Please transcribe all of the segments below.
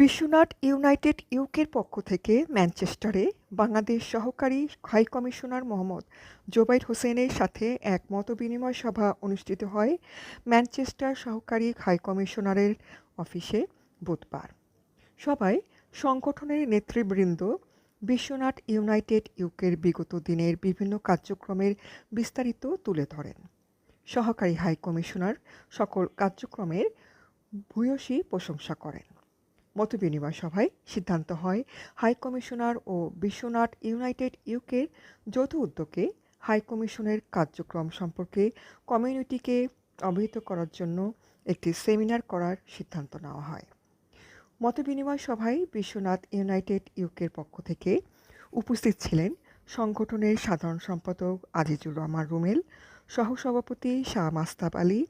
Biswanath United ইউকের পক্ষ থেকে ম্যানচেস্টারে বাংলাদেশ সহকারী হাই কমিশনার মোহাম্মদ জোবাইর হোসেনের সাথে এক মতবিনিময় সভা অনুষ্ঠিত হয় ম্যানচেস্টার সহকারী হাই কমিশনারের অফিসে বুধবার। সভায় সংগঠনের নেতৃবৃন্দ বিশ্বনাথ ইউনাইটেড ইউকের বিগত দিনের বিভিন্ন কার্যক্রমের বিস্তারিত তুলে ধরেন। সহকারী হাই কমিশনার সকল কার্যক্রমের ভূয়সী প্রশংসা করেন। মতবিনিময় সভায় সিদ্ধান্ত হয়। হাই কমিশনার ও বিশ্বনাথ ইউনাইটেড ইউকের যৌথ উদ্যোগে হাই কমিশনের কার্যক্রম সম্পর্কে কমিউনিটিকে অবহিত করার জন্য একটি সেমিনার করার সিদ্ধান্ত নেওয়া হয়। মতবিনিময় সভায় বিশ্বনাথ ইউনাইটেড ইউকের পক্ষ থেকে উপস্থিত ছিলেন সংগঠনের সাধারণ সম্পাদক আজিজুর রহমান রুমেল, সহসভাপতি শাহ মাস্তাব আলী,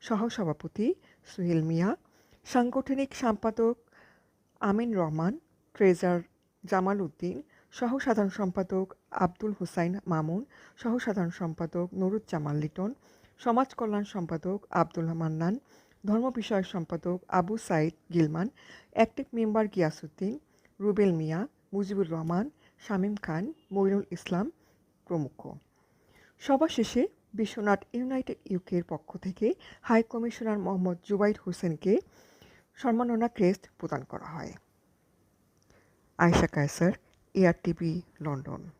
সহসভাপতি সুহেল মিয়া, সাংগঠনিক সম্পাদক আমিন রহমান, ট্রেজার জামাল উদ্দিন সহ সাধারণ সম্পাদক আব্দুল হুসাইন মামুন সহ সাধারণ সম্পাদক নুরুজ্জামান লিটন, সমাজ কল্যাণ সম্পাদক আব্দুল মান্নান, ধর্ম বিষয়ক সম্পাদক আবু সাইদ গিলমান, অ্যাক্টিভ মেম্বার গিয়াসুদ্দিন রুবেল মিয়া, মুজিবুর রহমান, শামীম খান, মইনুল ইসলাম প্রমুখ। সভা শেষে বিশ্বনাথ ইউনাইটেড ইউকের পক্ষ থেকে হাই কমিশনার মোহাম্মদ জুবাইর হোসেনকে সম্মাননা ক্রেস্ট প্রদান করা হয়। আয়েশা কায়সার এআরটিভি লন্ডন